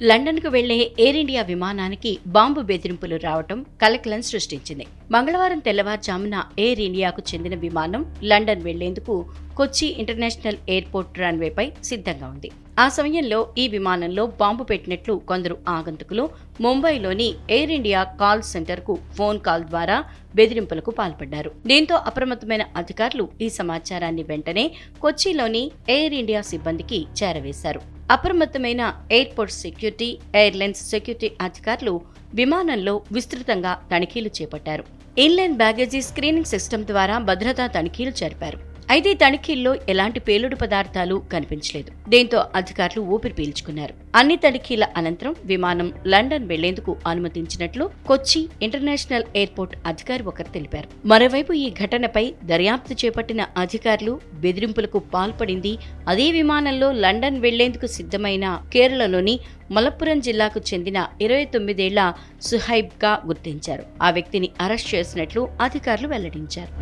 లండన్కు వెళ్ళే air India విమానానికి bomb బెదిరింపులు రావటం కలకలం సృష్టించింది. మంగళవారం తెల్లవారుజామున ఎయిర్ ఇండియాకు చెందిన విమానం లండన్ వెళ్ళేందుకు కొచ్చి ఇంటర్నేషనల్ ఎయిర్పోర్ట్ రన్వేపై సిద్ధంగా ఉంది. ఆ సమయంలో ఈ విమానంలో బాంబు పెట్టినట్లు కొందరు ఆగంతుకులు ముంబైలోని ఎయిర్ ఇండియా కాల్ సెంటర్కు ఫోన్ కాల్ ద్వారా బెదిరింపులకు పాల్పడ్డారు. దీంతో అప్రమత్తమైన అధికారులు ఈ సమాచారాన్ని వెంటనే కొచ్చిలోని ఎయిర్ ఇండియా సిబ్బందికి చేరవేశారు. అప్రమత్తమైన ఎయిర్పోర్ట్ సెక్యూరిటీ ఎయిర్లైన్స్ సెక్యూరిటీ అధికారులు విమానంలో విస్తృతంగా తనిఖీలు చేపట్టారు. ఇన్లైన్ బ్యాగేజీ స్క్రీనింగ్ సిస్టమ్ ద్వారా భద్రతా తనిఖీలు జరిపారు. అయితే తనిఖీల్లో ఎలాంటి పేలుడు పదార్థాలు కనిపించలేదు. దీంతో అధికారులు ఊపిరి పీల్చుకున్నారు. అన్ని తనిఖీల అనంతరం విమానం లండన్ వెళ్ళేందుకు అనుమతించినట్లు కొచ్చి ఇంటర్నేషనల్ ఎయిర్పోర్ట్ అధికారి ఒకరు తెలిపారు. మరోవైపు ఈ ఘటనపై దర్యాప్తు చేపట్టిన అధికారులు బెదిరింపులకు పాల్పడింది. అదే విమానంలో లండన్ వెళ్ళేందుకు సిద్ధమైన కేరళలోని మలప్పురం జిల్లాకు చెందిన ఇరవై తొమ్మిదేళ్ళ సుహైబ్గా గుర్తించారు. ఆ వ్యక్తిని అరెస్ట్ చేసినట్లు అధికారులు వెల్లడించారు.